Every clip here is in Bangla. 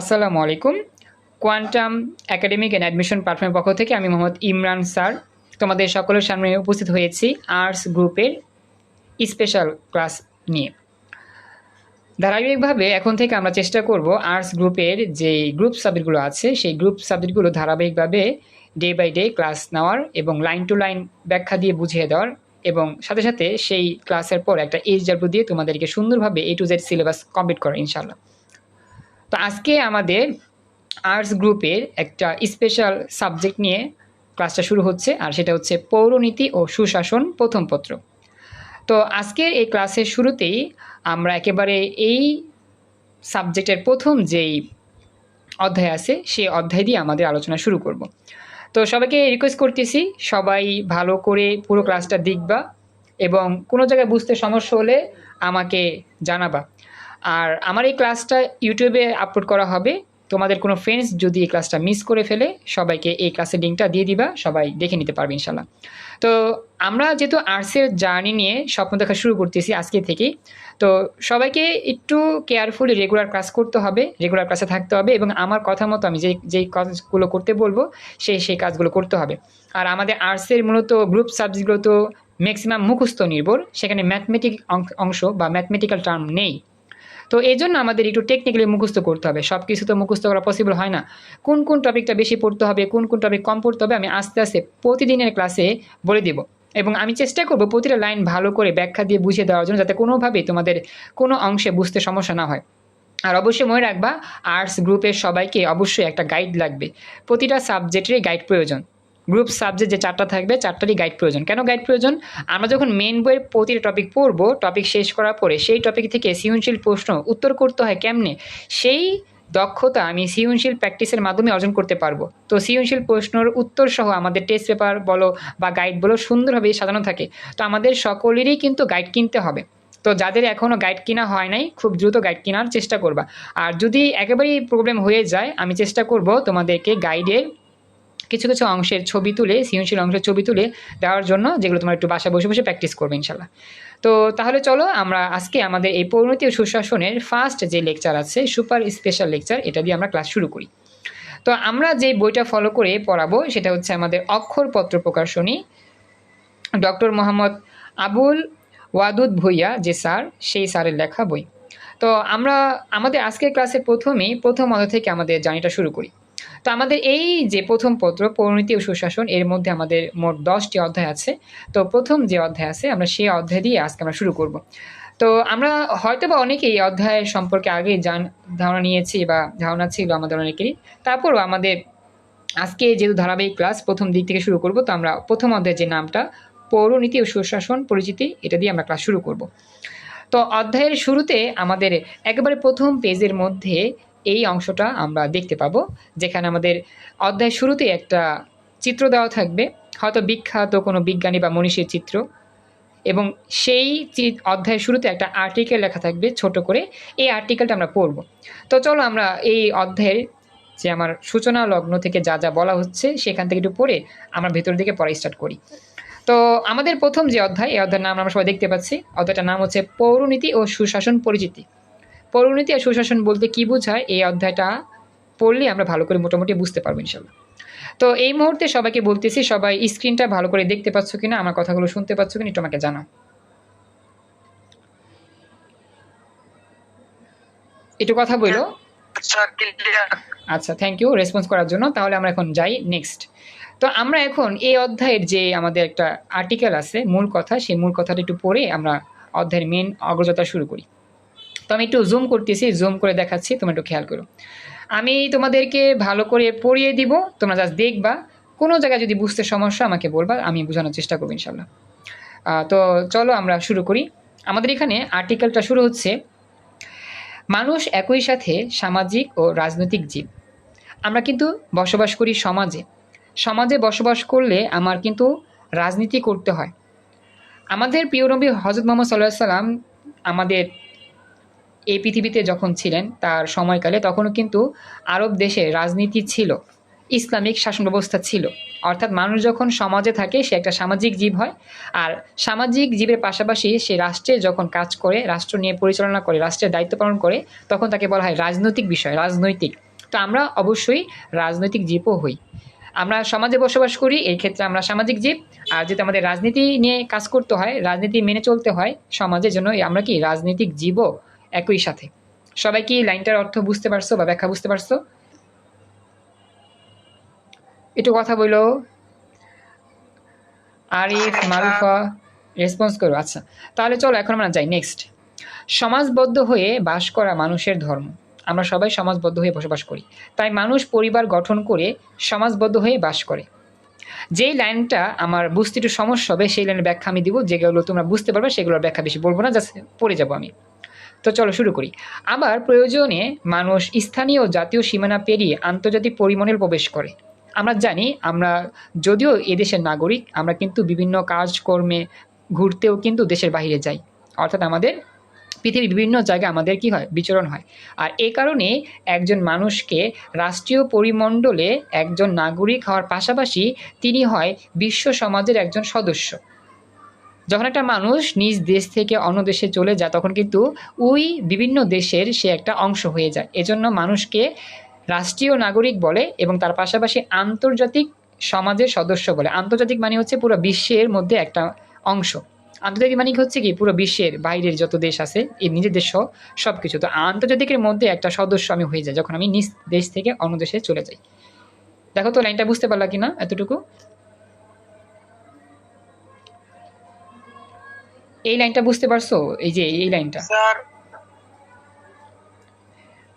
আসসালামু আলাইকুম। কোয়ান্টাম একাডেমিক অ্যান্ড অ্যাডমিশন প্ল্যাটফর্মের পক্ষ থেকে আমি মোহাম্মদ ইমরান স্যার। তোমাদের সকলের সামনে উপস্থিত হয়েছি আর্টস গ্রুপের স্পেশাল ক্লাস নিয়ে। ধারাবাহিকভাবে এখন থেকে আমরা চেষ্টা করব আর্টস গ্রুপের যে গ্রুপ সাবজেক্টগুলো আছে, সেই গ্রুপ সাবজেক্টগুলো ধারাবাহিকভাবে ডে বাই ডে ক্লাস নেওয়ার এবং লাইন টু লাইন ব্যাখ্যা দিয়ে বুঝিয়ে দেওয়ার এবং সাথে সাথে সেই ক্লাসের পর একটা এইচ ডাব্লিউ দিয়ে তোমাদেরকে সুন্দরভাবে A to Z syllabus complete করা ইনশাল্লাহ তো আজকে আমাদের আর্টস গ্রুপের একটা স্পেশাল সাবজেক্ট নিয়ে ক্লাসটা শুরু হচ্ছে, আর সেটা হচ্ছে পৌরনীতি ও সুশাসন প্রথম পত্র। তো আজকের এই ক্লাসের শুরুতেই আমরা একেবারে এই সাবজেক্টের প্রথম যেই অধ্যায় আছে, সেই অধ্যায় দিয়ে আমাদের আলোচনা শুরু করব। তো সবাইকে রিকোয়েস্ট করতেছি, সবাই ভালো করে পুরো ক্লাসটা দেখবা এবং কোনো জায়গায় বুঝতে সমস্যা হলে আমাকে জানাবা। আর আমার এই ক্লাসটা ইউটিউবে আপলোড করা হবে। তোমাদের কোনো ফ্রেন্ডস যদি এই ক্লাসটা মিস করে ফেলে, সবাইকে এই ক্লাসের লিঙ্কটা দিয়ে দিবা, সবাই দেখে নিতে পারবে ইনশাল্লাহ তো আমরা যেহেতু আর্টসের জার্নি নিয়ে স্বপ্ন দেখা শুরু করতেছি আজকে থেকেই, তো সবাইকে একটু কেয়ারফুলি রেগুলার ক্লাস করতে হবে রেগুলার ক্লাসে থাকতে হবে এবং আমার কথা মতো আমি যেই যেই কাজগুলো করতে বলব, সেই সেই কাজগুলো করতে হবে। আর আমাদের আর্টসের মূলত গ্রুপ সাবজেক্টগুলো তো ম্যাক্সিমাম মুখস্থ নির্ভর, সেখানে ম্যাথমেটিক অংশ বা ম্যাথমেটিক্যাল টার্ম নেই। তো এই জন্য আমাদের একটু টেকনিক্যালি মুখস্থ করতে হবে। সব কিছু তো মুখস্থ করা পসিবল হয় না। কোন কোন টপিকটা বেশি পড়তে হবে, কোন কোন টপিক কম পড়তে হবে, আমি আস্তে আস্তে প্রতিদিনের ক্লাসে বলে দিব। এবং আমি চেষ্টা করব প্রতিটা লাইন ভালো করে ব্যাখ্যা দিয়ে বুঝিয়ে দেওয়ার জন্য যাতে কোনোভাবেই তোমাদের কোনো অংশে বুঝতে সমস্যা না হয়। আর অবশ্যই মনে রাখবা আর্টস গ্রুপের সবাইকে অবশ্যই একটা গাইড লাগবে। প্রতিটা সাবজেক্টেরই গাইড প্রয়োজন। গ্রুপ সাবজেক্ট যে চারটা থাকবে, চারটারই গাইড প্রয়োজন। কেন গাইড প্রয়োজন? আমরা যখন মেন বইয়ের প্রতিটা টপিক পড়ব টপিক শেষ করার পরে সেই টপিক থেকে সৃজনশীল প্রশ্ন উত্তর করতে হয় কেমনে? সেই দক্ষতা আমি সৃজনশীল প্র্যাকটিসের মাধ্যমে অর্জন করতে পারব। তো সৃজনশীল প্রশ্নর উত্তর সহ আমাদের টেস্ট পেপার বলো বা গাইড বলো সুন্দরভাবে সাজানো থাকে। তো আমাদের সকলেরই কিন্তু গাইড কিনতে হবে। তো যাদের এখনও গাইড কিনা হয় নাই, খুব দ্রুত গাইড কেনার চেষ্টা করবা। আর যদি একেবারেই প্রবলেম হয়ে যায়, আমি চেষ্টা করব তোমাদেরকে গাইডের কিছু কিছু অংশের ছবি তুলে, সৃজনশীল অংশের ছবি তুলে দেওয়ার জন্য যেগুলো তোমার একটু বাসায় বসে বসে প্র্যাকটিস করবে ইনশাল্লাহ তো তাহলে চলো আমরা আজকে আমাদের এই পরিণতি ও সুশাসনের ফার্স্ট যে লেকচার আছে সুপার স্পেশাল লেকচার এটা দিয়ে আমরা ক্লাস শুরু করি। তো আমরা যে বইটা ফলো করে পড়াবো, সেটা হচ্ছে আমাদের অক্ষরপত্র প্রকাশনী। ডক্টর মোহাম্মদ আবুল ওয়াদুদ ভুইয়া, যে স্যার, সেই স্যারের লেখা বই। তো আমরা আমাদের আজকের ক্লাসের প্রথমেই প্রথম অধ্যায় থেকে আমাদের জার্নিটা শুরু করি। তো আমাদের এই যে প্রথম পত্র পরিণতি ও সুশাসন, এর মধ্যে আমাদের মোট দশটি অধ্যায় আছে। তো প্রথম যে অধ্যায় আছে, আমরা সেই অধ্যায় দিয়ে আজকে আমরা শুরু করব। তো আমরা হয়তো বা অনেকেই এই অধ্যায় সম্পর্কে আগে জান, ধারণা নিয়েছি বা ধারণা ছিল আমাদের অনেকেরই। তারপরও আমাদের আজকে যেহেতু ধারাবাহিক ক্লাস, প্রথম দিক থেকে শুরু করব, তো আমরা প্রথম অধ্যায়ের যে নামটা, পৌরনীতি ও সুশাসন পরিচিতি, এটা দিয়ে আমরা ক্লাস শুরু করব। তো অধ্যায়ের শুরুতে আমাদের একেবারে প্রথম পেজের মধ্যে এই অংশটা আমরা দেখতে পাবো, যেখানে আমাদের অধ্যায় শুরুতে একটা চিত্র দেওয়া থাকবে, হয়তো বিখ্যাত কোনো বিজ্ঞানী বা মনীষীর চিত্র, এবং সেই অধ্যায়ের শুরুতে একটা আর্টিকেল লেখা থাকবে ছোট করে, এই আর্টিকেলটা আমরা পড়ব। তো চলো আমরা এই অধ্যায়ের যে আমার সূচনা লগ্ন থেকে যা যা বলা হচ্ছে, সেখান থেকে একটু পড়ে আমরা ভেতর দিকে পড়া স্টার্ট করি। তো আমাদের প্রথম যে অধ্যায়, এই অধ্যায়ের নাম আমরা সবাই দেখতে পাচ্ছি, অধ্যায়টার নাম হচ্ছে পৌরনীতি ও সুশাসন পরিচিতি। পরিণতি আর সুশাসন বলতে কি বোঝায় এই অধ্যায়টা পড়লে আমরা ভালো করে মোটামুটি বুঝতে পারব ইনশাল্লাহ। তো এই মুহূর্তে সবাইকে বলতেছি সবাই স্ক্রিনটা ভালো করে দেখতে পাচ্ছ কিনা আমার কথাগুলো শুনতে পাচ্ছ কিনা একটু আমাকে জানাও। একটু কথা বলো। আচ্ছা থ্যাংক ইউ রেসপন্স করার জন্য। তাহলে আমরা এখন যাই নেক্সট তো আমরা এখন এই অধ্যায়ের যে আমাদের একটা আর্টিকেল আছে মূল কথা সেই মূল কথাটা একটু পড়ে আমরা অধ্যায়ের মেন অগ্রযাত্রা শুরু করি। তো আমি একটু জুম করতেছি জুম করে দেখাচ্ছি, তোমরা একটু খেয়াল করো। আমি তোমাদেরকে ভালো করে পড়িয়ে দিব, তোমরা জাস্ট দেখবা। কোনো জায়গায় যদি বুঝতে সমস্যা, আমাকে বলবা, আমি বোঝানোর চেষ্টা করব ইনশাল্লাহ তো চলো আমরা শুরু করি। আমাদের এখানে আর্টিকেলটা শুরু হচ্ছে, মানুষ একই সাথে সামাজিক ও রাজনৈতিক জীব। আমরা কিন্তু বসবাস করি সমাজে। সমাজে বসবাস করলে আমার কিন্তু রাজনীতি করতে হয়। আমাদের প্রিয় নবী হজরত মোহাম্মদ সাল্লাহ সাল্লাম আমাদের এই পৃথিবীতে যখন ছিলেন, তার সময়কালে তখনও কিন্তু আরব দেশে রাজনীতি ছিল, ইসলামিক শাসন ব্যবস্থা ছিল। অর্থাৎ মানুষ যখন সমাজে থাকে, সে একটা সামাজিক জীব হয়। আর সামাজিক জীবের পাশাপাশি সে রাষ্ট্রে যখন কাজ করে, রাষ্ট্র নিয়ে পরিচালনা করে, রাষ্ট্রের দায়িত্ব পালন করে, তখন তাকে বলা হয় রাজনৈতিক বিষয়, রাজনৈতিক। তো আমরা অবশ্যই রাজনৈতিক জীবও হই। আমরা সমাজে বসবাস করি এই ক্ষেত্রে আমরা সামাজিক জীব। আর যেহেতু আমাদের রাজনীতি নিয়ে কাজ করতে হয়, রাজনীতি মেনে চলতে হয়, সমাজের জন্য আমরা কি রাজনৈতিক জীবও একই সাথে। সবাই কি লাইনটার অর্থ বুঝতে পারছ বা ব্যাখ্যা বুঝতে পারছ? একটু কথা বলো। আরিফ মারুফা রেসপন্স করো। আচ্ছা তাহলে চলো এখন আমরা যাই নেক্সট। সমাজবদ্ধ হয়ে বাস করা মানুষের ধর্ম। আমরা সবাই সমাজবদ্ধ হয়ে বসবাস করি। তাই মানুষ পরিবার গঠন করে সমাজবদ্ধ হয়ে বাস করে। যেই লাইনটা আমার বুঝতে একটু সমস্যা হবে সেই লাইনের ব্যাখ্যা আমি দিব। যেগুলো তোমরা বুঝতে পারবে সেগুলোর ব্যাখ্যা বেশি বলব না জাস্ট পড়ে যাব আমি। তো চলো শুরু করি। আবার প্রয়োজনে মানুষ স্থানীয় জাতীয় সীমানা পেরিয়ে আন্তর্জাতিক পরিমণ্ডল প্রবেশ করে। আমরা জানি, আমরা যদিও এদেশের নাগরিক, আমরা কিন্তু বিভিন্ন কাজকর্মে ঘুরতেও কিন্তু দেশের বাইরে যাই। অর্থাৎ আমাদের পৃথিবীর বিভিন্ন জায়গায় আমাদের কি হয়? বিচরণ হয়। আর এই কারণে একজন মানুষকে রাষ্ট্রীয় পরিমণ্ডলে একজন নাগরিক হওয়ার পাশাপাশি তিনি হয় বিশ্ব সমাজের একজন সদস্য। যখন একটা মানুষ নিজ দেশ থেকে অন্য দেশে চলে যায়, তখন কিন্তু ওই বিভিন্ন দেশের সে একটা অংশ হয়ে যায়। এজন্য মানুষকে রাষ্ট্রীয় নাগরিক বলে এবং তার পাশাপাশি আন্তর্জাতিক সমাজের সদস্য বলে। আন্তর্জাতিক মানে হচ্ছে পুরো বিশ্বের মধ্যে একটা অংশ। আন্তর্জাতিক মানে হচ্ছে কি? পুরো বিশ্বের বাইরের যত দেশ আছে এই নিজের দেশ সব কিছু তো আন্তর্জাতিকের মধ্যে একটা সদস্য আমি হয়ে যাই, যখন আমি নিজ দেশ থেকে অন্য দেশে চলে যাই। দেখো তো লাইনটা বুঝতে পারলা কিনা এতটুকু? এই লাইনটা বুঝতে পারছ? এই যে এই লাইনটা। স্যার।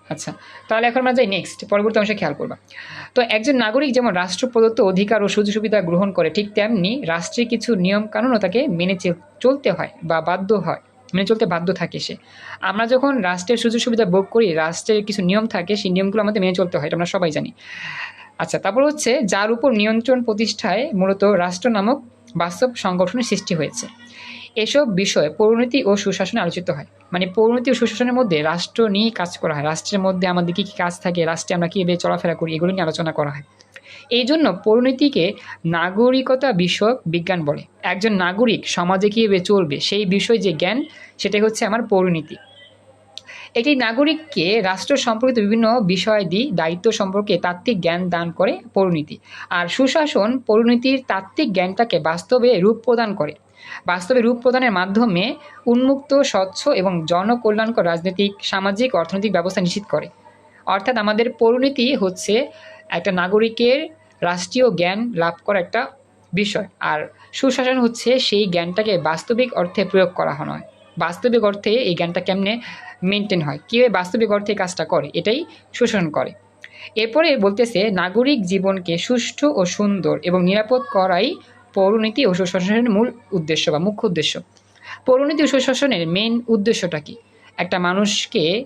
আচ্ছা তাহলে এখন আমরা যাই নেক্সট পরবর্তী অংশে খেয়াল করবা। তো একজন নাগরিক যেমন রাষ্ট্র প্রদত্ত অধিকার ও সুযোগ সুবিধা গ্রহণ করে ঠিক তেমনি রাষ্ট্রের কিছু নিয়ম কানুনও তাকে মেনে চলতে হয় বা বাধ্য হয় মেনে চলতে বাধ্য থাকে সে। আমরা যখন রাষ্ট্রের সুযোগ সুবিধা ভোগ করি রাষ্ট্রের কিছু নিয়ম থাকে সেই নিয়মগুলো আমাদের মেনে চলতে হয় এটা আমরা সবাই জানি। আচ্ছা তারপর হচ্ছে যার উপর নিয়ন্ত্রণ প্রতিষ্ঠায় মূলত রাষ্ট্র নামক বাস্তব সংগঠনের সৃষ্টি হয়েছে। এসব বিষয়ে পরিণতি ও সুশাসনে আলোচিত হয়। মানে পরিণতি ও সুশাসনের মধ্যে রাষ্ট্র নিয়ে কাজ করা হয়। রাষ্ট্রের মধ্যে আমাদের কী কী কাজ থাকে, রাষ্ট্রে আমরা কীভাবে চলাফেরা করি, এগুলো নিয়ে আলোচনা করা হয়। এই জন্য পরিণতিকে নাগরিকতা বিষয়ক বিজ্ঞান বলে। একজন নাগরিক সমাজে কীভাবে চলবে সেই বিষয় যে জ্ঞান, সেটাই হচ্ছে আমার পরিণতি একটি নাগরিককে রাষ্ট্র সম্পর্কিত বিভিন্ন বিষয়াদি দায়িত্ব সম্পর্কে তাত্ত্বিক জ্ঞান দান করে পরিণতি আর সুশাসন পরিণতির তাত্ত্বিক জ্ঞানটাকে বাস্তবে রূপ প্রদান করে। বাস্তবে রূপ প্রদানের মাধ্যমে উন্মুক্ত, স্বচ্ছ এবং জনকল্যাণকর রাজনৈতিক, সামাজিক, অর্থনৈতিক ব্যবস্থা নিশ্চিত করে। অর্থাৎ আমাদের পরিণতি হচ্ছে একটা নাগরিকের রাষ্ট্রীয় জ্ঞান লাভ করা একটা বিষয়। আর সুশাসন হচ্ছে সেই জ্ঞানটাকে বাস্তবিক অর্থে প্রয়োগ করা হয় বাস্তবিক অর্থে এই জ্ঞানটা কেমনে মেনটেন হয়? কীভাবে বাস্তবিক অর্থে কাজটা করে? এটাই শোষণ করে। এরপরে বলতেছে, নাগরিক জীবনকে সুষ্ঠু ও সুন্দর এবং নিরাপদ করাই পৌরনীতি ও সুশাসনের মূল উদ্দেশ্য বা মুখ্য উদ্দেশ্য। পৌরনীতি ও সুশাসনের মেন উদ্দেশ্যটা কি? একটা মানুষকে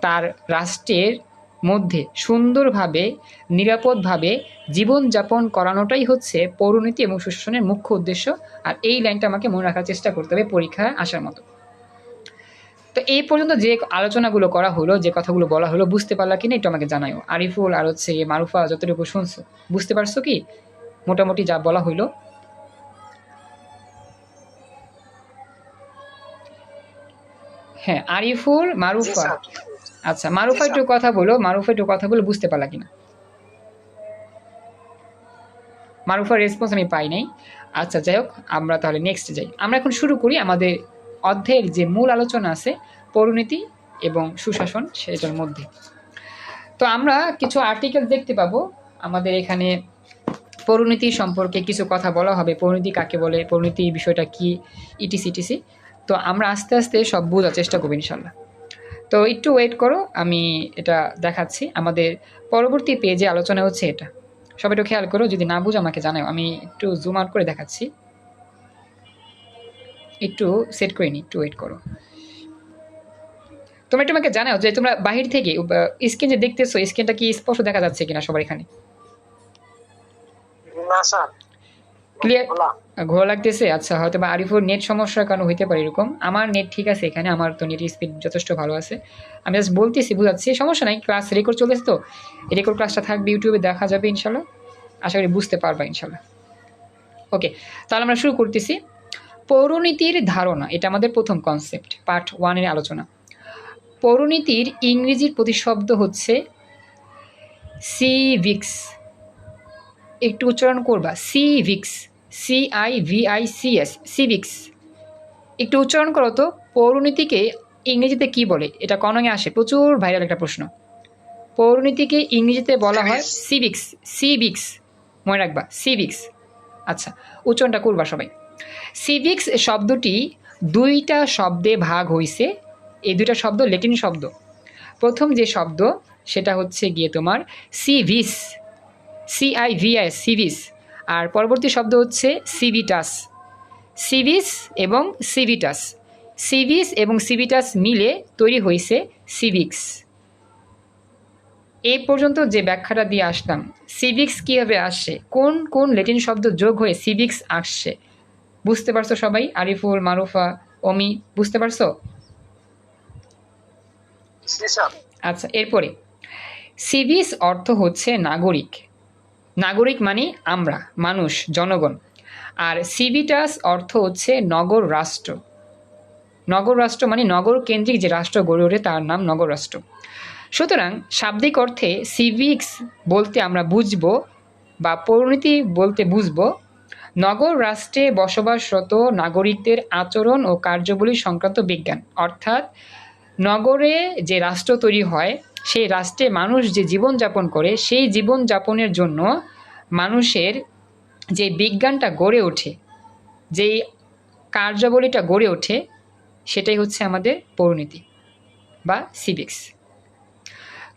তার রাষ্ট্রের মধ্যে সুন্দরভাবে, নিরাপদভাবে জীবনযাপন করানোটাই হচ্ছে পৌরনীতি এবং সুশাসনের মুখ্য উদ্দেশ্য। আর এই লাইনটা আমাকে মনে রাখার চেষ্টা করতে হবে পরীক্ষায় আসার মতো। তো এই পর্যন্ত যে আলোচনাগুলো করা হলো, যে কথাগুলো বলা হলো, বুঝতে পারলা কিনা একটু আমাকে জানাইও আরিফুল আর হচ্ছে মারুফা যতটুকু শুনছো, বুঝতে পারছ কি? মোটামুটি যা বলা হইল। হ্যাঁ আরিফুল মারুফা। আচ্ছা মারুফা একটু কথা বলো মারুফা একটু কথা বলে বুঝতে পারলা কিনা? মারুফার রেসপন্স আমি পাই নাই। আচ্ছা যাই হোক আমরা তাহলে নেক্সট যাই। আমরা এখন শুরু করি আমাদের অধ্যায়ের যে মূল আলোচনা আছে পরিণতি এবং সুশাসন সেটার মধ্যে। তো আমরা কিছু আর্টিকেল দেখতে পাবো। আমাদের এখানে পরিণতি সম্পর্কে কিছু কথা বলা হবে। পরিণতি কাকে বলে? পরিণতি বিষয়টা কি? ইটিসি ইটিসি তো আমরা আস্তে আস্তে সব বোঝার চেষ্টা করব ইনশাল্লাহ। তো একটু ওয়েট করো আমি এটা দেখাচ্ছি। আমাদের পরবর্তী পেজে আলোচনা হচ্ছে এটা। সবাই একটু খেয়াল করো যদি না বুঝো আমাকে জানাও। আমি একটু জুম আউট করে দেখাচ্ছি। একটু সেট করে নিই একটু ওয়েট করো। তোমরা একটু আমাকে জানাও যে তোমরা বাহির থেকে স্ক্রিন যে দেখতেছো স্ক্রিনটা কি স্পষ্ট দেখা যাচ্ছে কিনা সবার এখানে? না স্যার? খোলা ঘোরা লাগতেছে। আচ্ছা হয়তো বা আরিফুর নেট সমস্যার কারণে হইতে পারে এরকম। আমার নেট ঠিক আছে এখানে, আমার তো নেট স্পিড যথেষ্ট ভালো আছে। আমি জাস্ট বলতেছি, বুঝাচ্ছি, সমস্যা নাই ক্লাস রেকর্ড চলেছে তো। রেকর্ড ক্লাসটা থাকবে ইউটিউবে দেখা যাবে ইনশাল্লাহ। আশা করি বুঝতে পারবা ইনশাল্লাহ। ওকে তাহলে আমরা শুরু করতেছি। পৌরনীতির ধারণা, এটা আমাদের প্রথম কনসেপ্ট পার্ট ওয়ানের আলোচনা। পৌরনীতির ইংরেজির প্রতিশব্দ হচ্ছে সিভিক্স একটু উচ্চারণ করবা civics C I V I C S civics একটু উচ্চারণ করো তো পৌরনীতিকে ইংরেজিতে কি বলে? এটা কনঙে আসে প্রচুর ভাইরাল একটা প্রশ্ন। পৌরনীতিকে ইংরেজিতে বলা হয় সিভিক্স সিভিক্স মনে রাখবা সিভিক্স আচ্ছা উচ্চারণটা করবা সবাই। সিভিক্স শব্দটি দুইটা শব্দে ভাগ হইছে এই দুইটা শব্দ লেটিন শব্দ। প্রথম যে শব্দ সেটা হচ্ছে গিয়ে তোমার সিভিস সিআইভিএস সিভিস আর পরবর্তী শব্দ হচ্ছে সিভিটাস সিভিস এবং সিভিটাস সিভিস এবং সিভিটাস মিলে তৈরি হয়েছে সিভিক্স এই পর্যন্ত যে ব্যাখ্যাটা দিয়ে আসলাম সিভিক্স কীভাবে আসছে কোন কোন লেটিন শব্দ যোগ হয়ে সিভিক্স আসছে বুঝতে পারছ সবাই? আরিফুল মারুফা অমি বুঝতে পারছ? আচ্ছা এরপরে সিভিস অর্থ হচ্ছে নাগরিক। নাগরিক মানে আমরা, মানুষ, জনগণ। আর সিভিটাস অর্থ হচ্ছে নগর রাষ্ট্র। নগর রাষ্ট্র মানে নগর কেন্দ্রিক যে রাষ্ট্র গড়ে ওঠে, তার নাম নগর রাষ্ট্র। সুতরাং শাব্দিক অর্থে সিভিক্স বলতে আমরা বুঝব বা পরিণতি বলতে বুঝব, নগর রাষ্ট্রে বসবাসরত নাগরিকদের আচরণ ও কার্যবলী সংক্রান্ত বিজ্ঞান। অর্থাৎ নগরে যে রাষ্ট্র তৈরি হয় সেই রাষ্ট্রে মানুষ যে জীবনযাপন করে, সেই জীবনযাপনের জন্য মানুষের যে বিজ্ঞানটা গড়ে ওঠে, যেই কার্যাবলীটা গড়ে ওঠে, সেটাই হচ্ছে আমাদের পরিণতি বা সিভিক্স।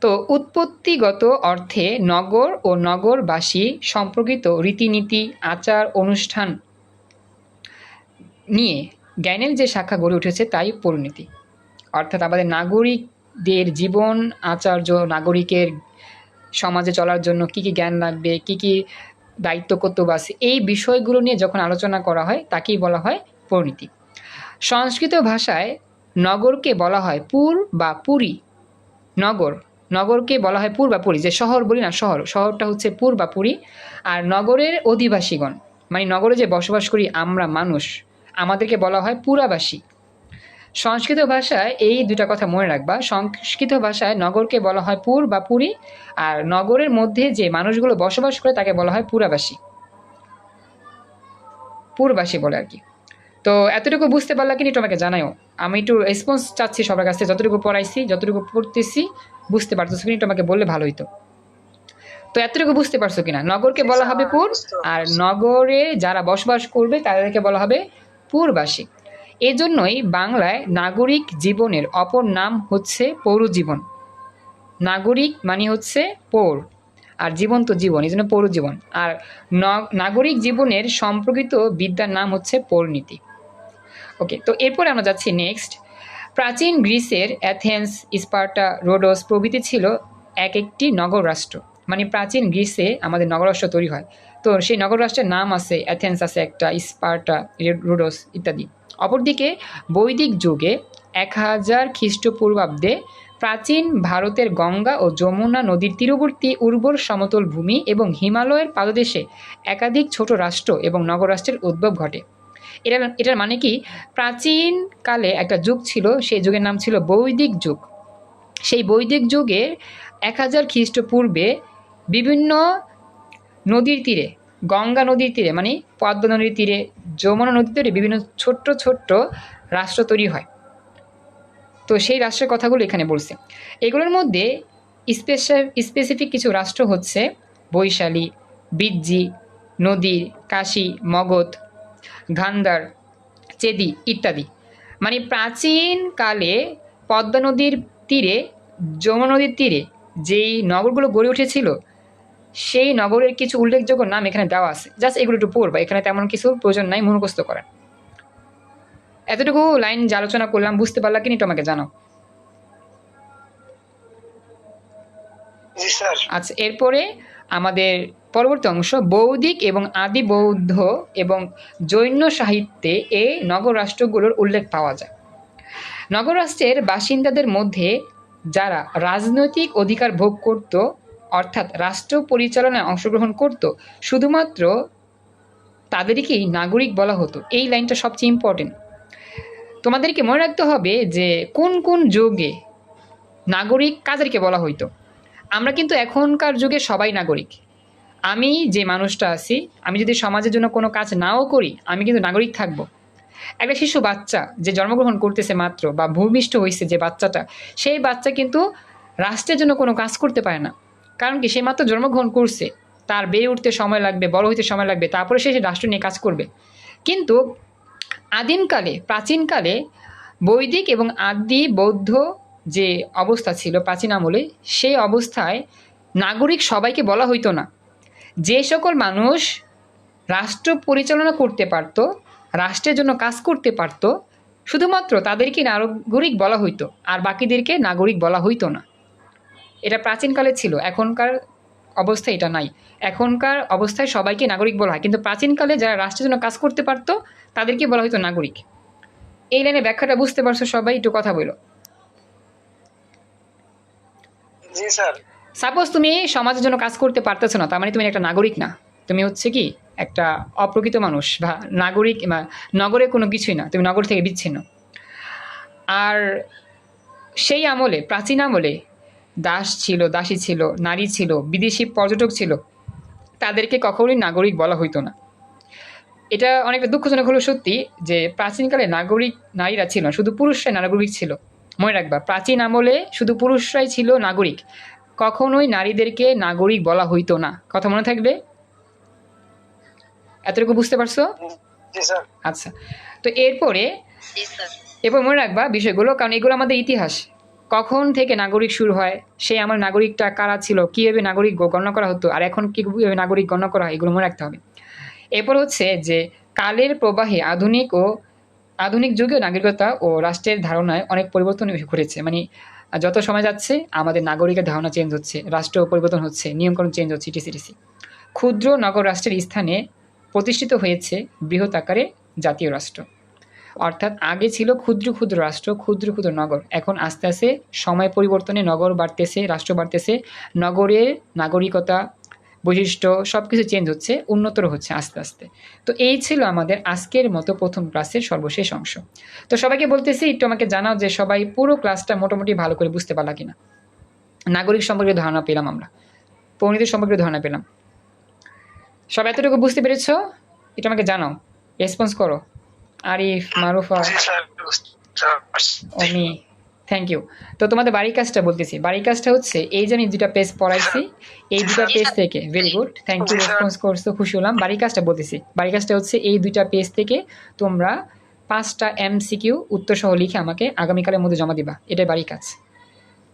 তো উৎপত্তিগত অর্থে নগর ও নগরবাসী সম্পর্কিত রীতিনীতি, আচার, অনুষ্ঠান নিয়ে জ্ঞানের যে শাখা গড়ে উঠেছে, তাই পরিণতি। অর্থাৎ আমাদের নাগরিকদের জীবন, আচার্য, নাগরিকের সমাজে চলার জন্য কি কি জ্ঞান লাগবে, কি কি দায়িত্ব কর্তব্য আছে, এই বিষয়গুলো নিয়ে যখন আলোচনা করা হয়, তাকেই বলা হয় পরিণতি। সংস্কৃত ভাষায় নগরকে বলা হয় পুর বা পুরী। নগর, নগরকে বলা হয় পুর বা পুরী। যে শহর বলি না, শহর। শহরটা হচ্ছে পুর বা পুরী। আর নগরের অধিবাসীগণ মানে নগরে যে বসবাস করি আমরা মানুষ, আমাদেরকে বলা হয় পুরাবাসী। সংস্কৃত ভাষায় এই দুটা কথা মনে রাখবা। সংস্কৃত ভাষায় নগরকে বলা হয় পুর বা পুরী, আর নগরের মধ্যে যে মানুষগুলো বসবাস করে তাকে বলা হয় পুরাবাসী। পুরবাসী বলে আর কি। তো এতটুকু বুঝতে পারলা কিনি তোমাকে জানাইও আমি একটু রেসপন্স চাচ্ছি সবার কাছে যতটুকু পড়াইছি, যতটুকু পড়তেছি, বুঝতে পারতেছো কিনি তোমাকে বললে ভালো হইতো। তো এতটুকু বুঝতে পারছ কিনা? নগরকে বলা হবে পুর, আর নগরে যারা বসবাস করবে তাদেরকে বলা হবে পুরবাসী। এজন্যই বাংলায় নাগরিক জীবনের অপর নাম হচ্ছে পৌরজীবন। নাগরিক মানে হচ্ছে পৌর, আর জীবন তো জীবন, এই জন্য পৌরজীবন। আর নাগরিক জীবনের সম্পর্কিত বিদ্যার নাম হচ্ছে পৌরনীতি। ওকে তো এরপরে আমরা যাচ্ছি নেক্সট প্রাচীন গ্রিসের অ্যাথেন্স স্পার্টা রোডোস প্রভৃতি ছিল এক একটি নগর রাষ্ট্র। মানে প্রাচীন গ্রিসে আমাদের নগর রাষ্ট্র তৈরি হয়। তো সেই নগর রাষ্ট্রের নাম আছে অ্যাথেন্স আছে একটা স্পার্টা রোডোস ইত্যাদি। অপরদিকে বৈদিক যুগে এক হাজার খ্রিস্টপূর্বাব্দে প্রাচীন ভারতের গঙ্গা ও যমুনা নদীর তীরবর্তী উর্বর সমতল ভূমি এবং হিমালয়ের পাদদেশে একাধিক ছোট রাষ্ট্র এবং নগররাষ্ট্রের উদ্ভব ঘটে। এটা এটার মানে কি? প্রাচীন কালে একটা যুগ ছিল, সেই যুগের নাম ছিল বৈদিক যুগ। সেই বৈদিক যুগে এক হাজার খ্রিস্টপূর্বে বিভিন্ন নদীর তীরে, গঙ্গা নদীর তীরে মানে পদ্মা নদীর তীরে, যমুনা নদীর তীরে বিভিন্ন ছোট্ট ছোট্ট রাষ্ট্র তৈরি হয়। তো সেই রাষ্ট্রের কথাগুলো এখানে বলছে। এগুলোর মধ্যে স্পেশাল, স্পেসিফিক কিছু রাষ্ট্র হচ্ছে বৈশালী বিজ্জি নদী, কাশী, মগধ, গান্ধার, চেদি ইত্যাদি। মানে প্রাচীন কালে পদ্মা নদীর তীরে, যমুনা নদীর তীরে যেই নগরগুলো গড়ে উঠেছিল সেই নগরের কিছু উল্লেখযোগ্য নাম এখানে দেওয়া আছে। জাস্ট এগুলো একটু পড়বা এখানে তেমন কিছু প্রয়োজন নাই মুখস্থ করার এতটুকু লাইন যে আলোচনা করলাম বুঝতে পারলা কিনি তোমাকে জানাও। আচ্ছা এরপরে আমাদের পরবর্তী অংশ বৌদ্ধিক এবং আদি বৌদ্ধ এবং জৈন সাহিত্যে এই নগর রাষ্ট্রগুলোর উল্লেখ পাওয়া যায়। নগর রাষ্ট্রের বাসিন্দাদের মধ্যে যারা রাজনৈতিক অধিকার ভোগ করত অর্থাৎ রাষ্ট্র পরিচালনায় অংশগ্রহণ করত, শুধুমাত্র তাদেরকেই নাগরিক বলা হতো। এই লাইনটা সবচেয়ে ইম্পর্টেন্ট তোমাদেরকে মনে রাখতে হবে যে কোন কোন যুগে নাগরিক কাদেরকে বলা হইতো? আমরা কিন্তু এখনকার যুগে সবাই নাগরিক। আমি যে মানুষটা আছি, আমি যদি সমাজের জন্য কোনো কাজ নাও করি, আমি কিন্তু নাগরিক থাকব। একটা শিশু বাচ্চা যে জন্মগ্রহণ করতেছে মাত্র বা ভূমিষ্ঠ হয়েছে যে বাচ্চাটা, সেই বাচ্চা কিন্তু রাষ্ট্রের জন্য কোনো কাজ করতে পারে না। কারণ কি, সে মাত্র জন্মগ্রহণ করছে। তার বেড়ে উঠতে সময় লাগবে, বড় হইতে সময় লাগবে, তারপরে সে সেই রাষ্ট্র নিয়ে কাজ করবে। কিন্তু আদিমকালে, প্রাচীনকালে বৈদিক এবং আদি বৌদ্ধ যে অবস্থা ছিল প্রাচীন আমলে, সেই অবস্থায় নাগরিক সবাইকে বলা হইতো না। যে সকল মানুষ রাষ্ট্র পরিচালনা করতে পারত, রাষ্ট্রের জন্য কাজ করতে পারত, শুধুমাত্র তাদেরকে নাগরিক বলা হইতো, আর বাকিদেরকে নাগরিক বলা হইতো না। এটা প্রাচীনকালে ছিল এখনকার অবস্থা এটা নাই। এখনকার অবস্থায় সবাইকে নাগরিক বলা হয় কিন্তু প্রাচীনকালে যারা রাষ্ট্রের জন্য কাজ করতে পারত তাদেরকে বলা হইতো নাগরিক। এই লাইনে ব্যাখ্যাটা বুঝতে পারছ সবাই একটু কথা বলো। জি স্যার। সাপোজ তুমি সমাজের জন্য কাজ করতে পারতেছো না তার মানে তুমি একটা নাগরিক না। তুমি হচ্ছে কি একটা অপ্রকৃত মানুষ বা নাগরিক বা নগরে কোনো কিছুই না তুমি নগর থেকে বিচ্ছিন্ন। আর সেই আমলে প্রাচীন আমলে দাস ছিল দাসী ছিল নারী ছিল বিদেশি পর্যটক ছিল তাদেরকে কখনোই নাগরিক বলা হইতো না। এটা অনেকটা দুঃখজনক হলো সত্যি যে প্রাচীনকালে নাগরিক নারীরা ছিল না, শুধু পুরুষরাই নাগরিক ছিল। মনে রাখবা প্রাচীন আমলে শুধু পুরুষরাই ছিল নাগরিক। কখনোই নারীদেরকে নাগরিক বলা হইতো না। কথা মনে থাকবে? এতটুকু বুঝতে পারছ? আচ্ছা। তো এরপরে জি এরপর মনে রাখবা বিষয়গুলো কারণ এগুলো আমাদের ইতিহাস। কখন থেকে নাগরিক শুরু হয়? সেই আমার নাগরিকটা কারা ছিল? কীভাবে নাগরিক গণ্য করা হতো? আর এখন কীভাবে নাগরিক গণ্য করা হয়? এগুলো মনে রাখতে হবে। এরপর হচ্ছে যে, কালের প্রবাহে আধুনিক ও আধুনিক যুগেও নাগরিকতা ও রাষ্ট্রের ধারণায় অনেক পরিবর্তন ঘটেছে। মানে যত সময় যাচ্ছে, আমাদের নাগরিকের ধারণা চেঞ্জ হচ্ছে, রাষ্ট্র পরিবর্তন হচ্ছে নিয়মকরণ চেঞ্জ হচ্ছে টিসিটিসি ক্ষুদ্র নগর রাষ্ট্রের স্থানে প্রতিষ্ঠিত হয়েছে বৃহৎ আকারে জাতীয় রাষ্ট্র। অর্থাৎ আগে ছিল ক্ষুদ্র ক্ষুদ্র রাষ্ট্র, ক্ষুদ্র ক্ষুদ্র নগর। এখন আস্তে আস্তে সময় পরিবর্তনে নগর বাড়তেছে, রাষ্ট্র বাড়তেছে। নগরের নাগরিকতা বৈশিষ্ট্য সব কিছু চেঞ্জ হচ্ছে, উন্নতর হচ্ছে আস্তে আস্তে। তো এই ছিল আমাদের আজকের মতো প্রথম ক্লাসের সর্বশেষ অংশ। তো সবাইকে বলতেছি, একটু আমাকে জানাও যে সবাই পুরো ক্লাসটা মোটামুটি ভালো করে বুঝতে পারলা কিনা। নাগরিক সম্পর্কে ধারণা পেলাম আমরা। পরিণতি সম্পর্কে ধারণা পেলাম। সব এতটুকু বুঝতে পেরেছ? এটা আমাকে জানাও। রেসপন্স করো। আরিফ মারুফা। অমি থ্যাংক ইউ তো তোমাদের বাড়ির কাজটা বলতেছি। বাড়ির কাজটা হচ্ছে এই যে আমি দুটা পেজ পড়াইছি এই দুটা পেজ থেকে very good thank you response করছ খুশি হলাম। বাড়ির কাজটা বলতেছি। বাড়ির কাজটা হচ্ছে এই দুইটা পেজ থেকে তোমরা পাঁচটা এমসিকিউ উত্তর সহ লিখে আমাকে আগামীকালের মধ্যে জমা দিবা। এটাই বাড়ির কাজ।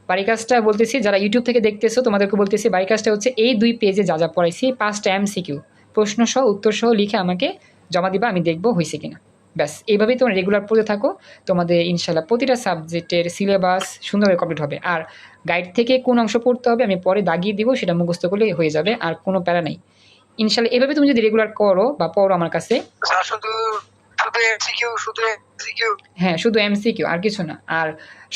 বাড়ির কাজটা বলতেছি যারা ইউটিউব থেকে দেখতেছো তোমাদেরকে বলতেছি বাড়ির কাজটা হচ্ছে এই দুই পেজে যা যা পড়াইছি পাঁচটা এম এমসিকিউ প্রশ্ন সহ উত্তর সহ লিখে আমাকে জমা দিবা আমি দেখব হয়েছে কিনা। ব্যাস এইভাবেই তোমরা রেগুলার পড়তে থাকো। তোমাদের ইনশাল্লাহ প্রতিটা সাবজেক্টের সিলেবাস সুন্দরভাবে কমপ্লিট হবে। আর গাইড থেকে কোন অংশ পড়তে হবে আমি পরে দাগিয়ে দিব সেটা মুখস্থ করলে হয়ে যাবে আর কোনো প্যারা নেই। ইনশাল্লাহ এভাবে তুমি যদি রেগুলার করো বা পড়ো আমার কাছে। হ্যাঁ শুধু এমসিকিউ আর কিছু না। আর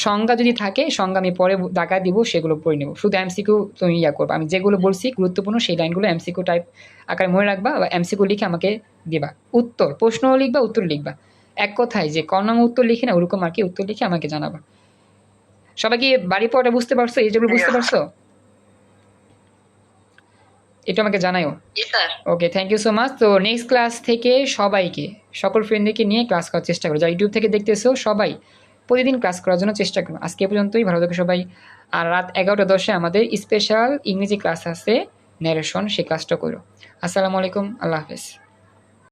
সংজ্ঞা যদি থাকে সংজ্ঞা আমি পরে দাগা দিব সেগুলো পড়ে নেব। শুধু এমসিকিউ তুমি ইয়া করবে। আমি যেগুলো বলছি গুরুত্বপূর্ণ সেই লাইনগুলো এমসিকিউ টাইপ আকারে মনে রাখবা বা এমসিকিউ লিখে আমাকে দিবা। উত্তর প্রশ্নও লিখবা উত্তর লিখবা। এক কথায় যে ক নং উত্তর লিখে না ওরকম আর কি উত্তর লিখে আমাকে জানাবা। সবাই কি বাড়ি পড়াটা বুঝতে পারছ? এই যেগুলো বুঝতে পারছ? এটা আমাকে জানাইও okay thank you so much তো নেক্সট ক্লাস থেকে সবাইকে সকল ফ্রেন্ডদেরকে নিয়ে ক্লাস করার চেষ্টা করো। যারা ইউটিউব থেকে দেখতেছো সবাই প্রতিদিন ক্লাস করার জন্য চেষ্টা করো। আজকে পর্যন্তই। ভালো থেকো সবাই। আর রাত এগারোটা দশে আমাদের স্পেশাল ইংরেজি ক্লাস আছে ন্যারেশন সেই ক্লাসটা করো। আসসালামু আলাইকুম। আল্লাহ হাফেজ।